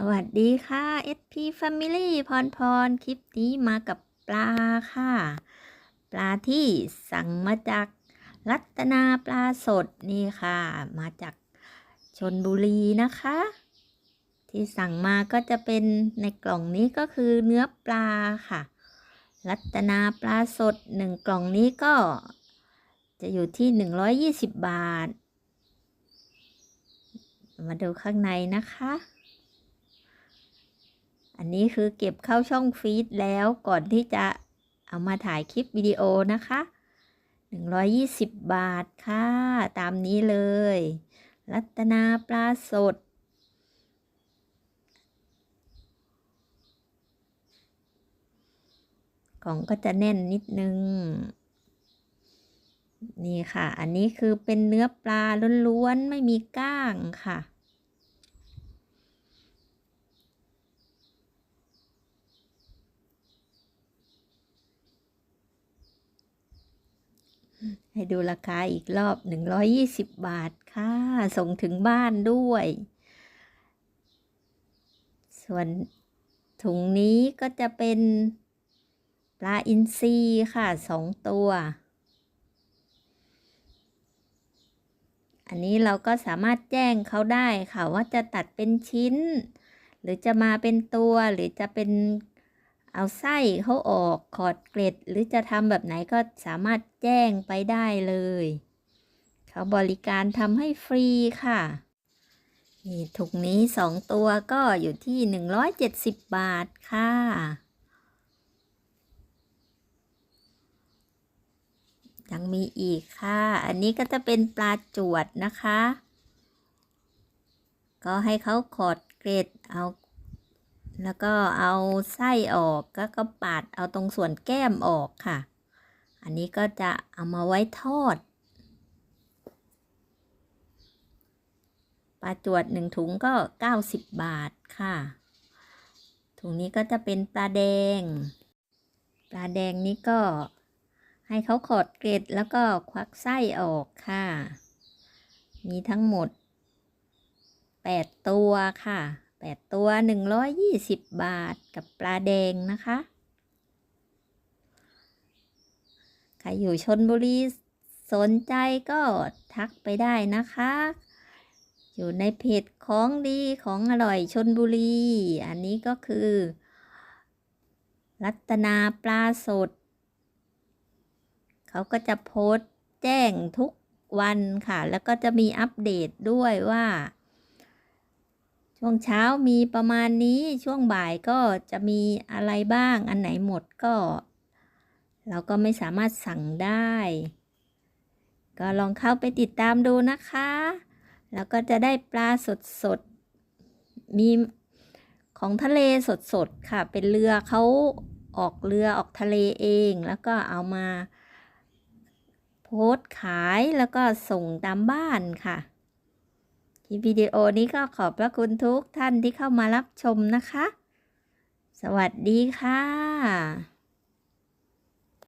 สวัสดีค่ะ SP Family พรพร คลิปนี้มากับปลาค่ะ ปลาที่สั่งมาจากรัตนาปลาสดนี่ค่ะ มาจากชนบุรีนะคะ ที่สั่งมาก็จะเป็นในกล่องนี้ก็คือเนื้อปลาค่ะ รัตนาปลาสดหนึ่งกล่องนี้ก็จะอยู่ที่ 120 บาท มาดูข้างในนะคะ นี้คือเก็บเข้าช่องฟีดแล้วก่อนที่จะเอามาถ่ายคลิปวิดีโอนะคะ 120 บาทค่ะ ตามนี้เลย รัตนาปลาสด กล่องก็จะแน่นนิดนึง นี่ค่ะ อันนี้คือเป็นเนื้อปลาล้วนๆ ไม่มีก้างค่ะ ให้ดูราคาอีกรอบ 120 บาทค่ะ ส่งถึงบ้านด้วย ส่วนถุงนี้ก็จะเป็นปลาอินทรีค่ะสองตัว อันนี้เราก็สามารถแจ้งเขาได้ค่ะว่าจะตัดเป็นชิ้น หรือจะมาเป็นตัวหรือจะเป็น เอาไส้เขาออกขอดเกล็ด หรือจะทำแบบไหนก็สามารถแจ้งไปได้เลย เขาบริการทำให้ฟรีค่ะนี่ถุงนี้สองตัวก็อยู่ที่ 170 บาทค่ะ ยังมีอีกค่ะ อันนี้ก็จะเป็นปลาจวดนะคะ ก็ให้เขาขอดเกล็ดเอา แล้วก็เอาไส้ออกก็ก็ปาดเอาตรงส่วนแก้มออกค่ะ อันนี้ก็จะเอามาไว้ทอดปลาจวดหนึ่งถุงก็ 90 บาทค่ะ ถุงนี้ก็จะเป็นปลาแดง ปลาแดงนี้ก็ให้เขาขอดเกล็ดแล้วก็ควักไส้ออกค่ะ มีทั้งหมด 8 ตัวค่ะ 8 ตัว 120 บาทกับปลาแดงนะคะ ใครอยู่ชนบุรีสนใจก็ทักไปได้นะคะ อยู่ในเพจของดีของอร่อยชนบุรี อันนี้ก็คือ รัตนาปลาสด เขาก็จะโพสต์แจ้งทุกวันค่ะ แล้วก็จะมีอัปเดตด้วยว่า ช่วงเช้ามีประมาณนี้ช่วงบ่ายก็จะมีอะไรบ้างอันไหนหมดก็ เราก็ไม่สามารถสั่งได้ ก็ลองเข้าไปติดตามดูนะคะ แล้วก็จะได้ปลาสดสดๆมีของทะเลสดสดๆค่ะ เป็นเรือเขาออกเรือออกทะเลเอง แล้วก็เอามา โพสต์ขายแล้วก็ส่งตามบ้านค่ะ วิดีโอนี้ก็ขอบพระคุณทุกท่านที่เข้ามารับชมนะคะ สวัสดีค่ะ